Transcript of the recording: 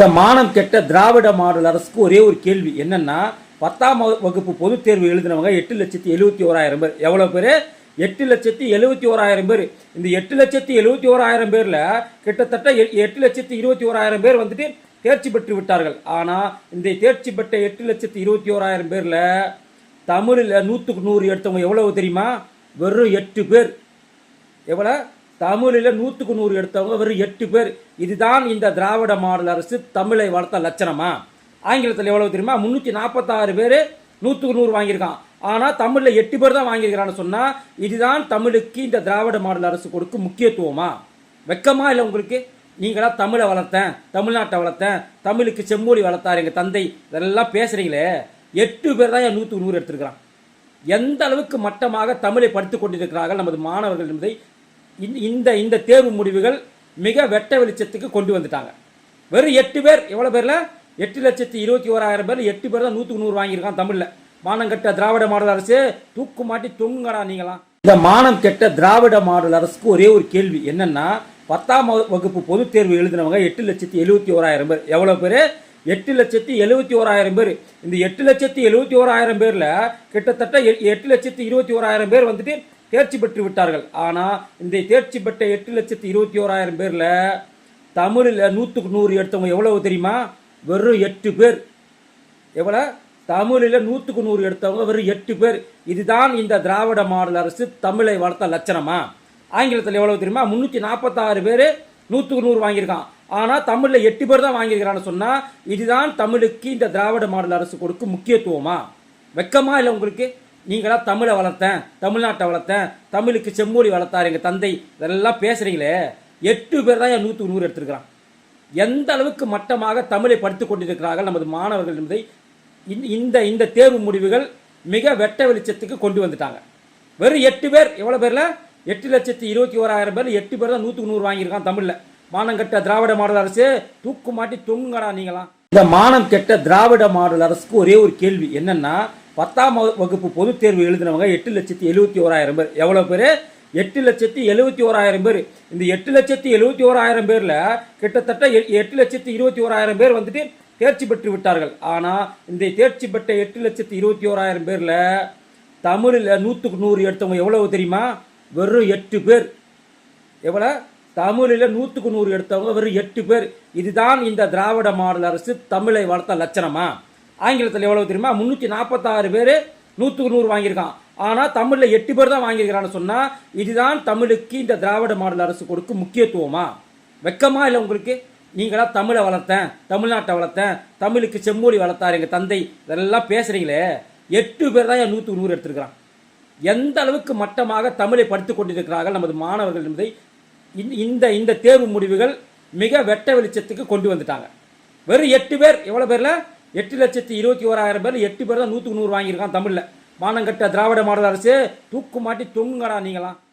இந்த மானம் கெட்ட திராவிட மாடல் அரசுக்கு ஒரே ஒரு கேள்வி. என்னென்னா பத்தாம் வகு- வகுப்பு பொதுத் தேர்வு எழுதினவங்க எட்டு லட்சத்தி எழுபத்தி ஓராயிரம் பேர். எவ்வளோ பேர்? எட்டு லட்சத்தி எழுபத்தி ஓராயிரம் பேர். இந்த எட்டு லட்சத்தி எழுபத்தி ஓராயிரம் பேரில் கிட்டத்தட்ட எ- எட்டு லட்சத்தி இருபத்தி ஓராயிரம் பேர் வந்துட்டு தேர்ச்சி பெற்று விட்டார்கள். ஆனால் இந்த தேர்ச்சி பெற்ற எட்டு லட்சத்தி இருபத்தி ஓராயிரம் பேரில் தமிழில் நூற்றுக்கு நூறு எடுத்தவங்க எவ்வளவு தெரியுமா? வெறும் எட்டு பேர். எவ்வளோ தமிழில் நூற்றுக்கு நூறு எடுத்தவங்க வெறும் எட்டு பேர். இதுதான் இந்த திராவிட மாடல் அரசு தமிழை வளர்த்த லட்சணமா? ஆங்கிலத்தில் எவ்வளோ தெரியுமா? முந்நூற்றி நாற்பத்தாறு பேர் நூற்றுக்கு நூறு வாங்கியிருக்கான். ஆனால் தமிழில் எட்டு பேர் தான் வாங்கியிருக்கிறான்னு சொன்னால் இதுதான் தமிழுக்கு இந்த திராவிட மாடல் அரசு கொடுக்கும் முக்கியத்துவமா? வெக்கமா இல்லை உங்களுக்கு? நீங்களாம் தமிழை வளர்த்தேன் தமிழ்நாட்டை வளர்த்தேன் தமிழுக்கு செம்மொழி வளர்த்தார் எங்கள் தந்தை. இதெல்லாம் பேசுகிறீங்களே எட்டு பேர் தான் என் நூற்றுக்கு நூறு எடுத்திருக்கிறான். எந்த அளவுக்கு மட்டமாக தமிழை படித்து கொண்டிருக்கிறார்கள் நமது மாணவர்கள் என்பதை இந்த- இந்த இந்த தேர்வு முடிவுகள் மிக வெட்ட வெளிச்சத்துக்கு கொண்டு வந்துட்டாங்க. வெறும் எட்டு பேர் எவ்வளோ பேரில்? எட்டு லட்சத்தி இருபத்தி ஓராயிரம் பேர் எட்டு பேர் தான் நூற்றுக்கு நூறு வாங்கியிருக்கான் தமிழில். மானம் கெட்ட திராவிட மாடல் அரசு தூக்கு மாட்டி தொங்குங்கடா நீங்களாம். இந்த மானம் கெட்ட திராவிட மாடல் அரசுக்கு ஒரே ஒரு கேள்வி என்னென்னா பத்தாம் வகு- வகுப்பு பொதுத் தேர்வு எழுதினவங்க எட்டு லட்சத்தி எழுபத்தி ஓராயிரம் பேர். எவ்வளோ பேர்? எட்டு லட்சத்தி எழுபத்தி ஓராயிரம் பேர். இந்த எட்டு லட்சத்தி எழுபத்தி ஓராயிரம் பேரில் கிட்டத்தட்ட எ- எட்டு லட்சத்தி இருபத்தி ஓராயிரம் பேர் வந்துட்டு தேர்ச்சி பெற்று விட்டார்கள். ஆனால் இந்த தேர்ச்சி பெற்ற எட்டு லட்சத்தி இருபத்தி ஓராயிரம் பேரில் தமிழில் நூற்றுக்கு நூறு எடுத்தவங்க எவ்வளவு தெரியுமா? வெறும் எட்டு பேர். எவ்வளோ? தமிழில் நூற்றுக்கு நூறு எடுத்தவங்க வெறும் எட்டு பேர். இதுதான் இந்த திராவிட மாடல் அரசு தமிழை வளர்த்த லட்சணமா? ஆங்கிலத்தில் எவ்வளவு தெரியுமா? முந்நூற்றி நாற்பத்தாறு பேர் நூற்றுக்கு நூறு வாங்கியிருக்கான். ஆனால் தமிழில் எட்டு பேர் தான் வாங்கியிருக்கிறான்னு சொன்னால் இதுதான் தமிழுக்கு இந்த திராவிட மாடல் அரசு கொடுக்கும் முக்கியத்துவமா? வெக்கமா இல்லை உங்களுக்கு? நீங்களாம் தமிழை வளர்த்தேன் தமிழ்நாட்டை வளர்த்தேன் தமிழுக்கு செம்மொழி வளர்த்தார் எங்கள் தந்தை. இதெல்லாம் பேசுகிறீங்களே எட்டு பேர் தான் என் நூற்றுக்கு நூறு எடுத்திருக்கிறான். எந்த அளவுக்கு மட்டமாக தமிழை படித்து கொண்டிருக்கிறார்கள் நமது மாணவர்கள் என்பதை இந்த- இந்த இந்த தேர்வு முடிவுகள் மிக வெட்ட வெளிச்சத்துக்கு கொண்டு வந்துட்டாங்க. வெறும் எட்டு பேர் எவ்வளோ பேரில்? எட்டு லட்சத்தி இருபத்தி ஓராயிரம் பேர் எட்டு பேர் தான் நூற்றுக்கு நூறு வாங்கியிருக்கான் தமிழில். மானம் கெட்ட திராவிட மாடல் அரசு தூக்கு மாட்டி தொங்குங்கடா நீங்களாம். இந்த மானம் கெட்ட திராவிட மாடல் அரசுக்கு ஒரே ஒரு கேள்வி என்னன்னா பத்தாம் வகு- வகுப்பு பொதுத் தேர்வு எழுதினவங்க எட்டு லட்சத்தி எழுபத்தி ஓராயிரம் பேர். எவ்வளோ பேர்? எட்டு லட்சத்தி எழுபத்தி ஓராயிரம் பேர். இந்த எட்டு லட்சத்தி எழுபத்தி ஓராயிரம் பேரில் கிட்டத்தட்ட எ- எட்டு லட்சத்தி இருபத்தி ஓராயிரம் பேர் வந்துட்டு தேர்ச்சி பெற்று விட்டார்கள். ஆனால் இந்த தேர்ச்சி பெற்ற எட்டு லட்சத்தி இருபத்தி ஓராயிரம் பேரில் தமிழில் நூற்றுக்கு நூறு எடுத்தவங்க எவ்வளவு தெரியுமா? வெறும் எட்டு பேர். எவ்வளோ? தமிழில் நூற்றுக்கு நூறு எடுத்தவங்க வெறும் எட்டு பேர். இதுதான் இந்த திராவிட மாடல் அரசு தமிழை வளர்த்த லட்சணமா? ஆங்கிலத்தில் எவ்வளவு தெரியுமா? முந்நூற்றி நாற்பத்தாறு பேர் நூற்றுக்கு நூறு வாங்கியிருக்கான். ஆனால் தமிழில் எட்டு பேர் தான் வாங்கியிருக்கிறான்னு சொன்னால் இதுதான் தமிழுக்கு இந்த திராவிட மாடல் அரசு கொடுக்கும் முக்கியத்துவமா? வெக்கமாக இல்லை உங்களுக்கு? நீங்களா தமிழை வளர்த்தேன் தமிழ்நாட்டை வளர்த்தேன் தமிழுக்கு செம்மொழி வளர்த்தார் எங்கள் தந்தை. இதெல்லாம் பேசுகிறீங்களே எட்டு பேர் தான் என் நூற்றுக்கு நூறு எடுத்திருக்கிறான். எந்த அளவுக்கு மட்டமாக தமிழை படித்து கொண்டிருக்கிறார்கள் நமது மாணவர்கள் என்பதை இந்த- இந்த இந்த தேர்வு முடிவுகள் மிக வெட்ட வெளிச்சத்துக்கு கொண்டு வந்துட்டாங்க. வெறும் எட்டு பேர் எவ்வளோ பேரில்? எட்டு லட்சத்தி இருபத்தி ஓராயிரம் பேர் எட்டு பேர் தான் நூற்றுக்கு நூறு வாங்கியிருக்கான் தமிழில். மானங்கட்ட திராவிட மாடல் அரசு தூக்கு மாட்டி தொங்குங்கடா நீங்களாம்.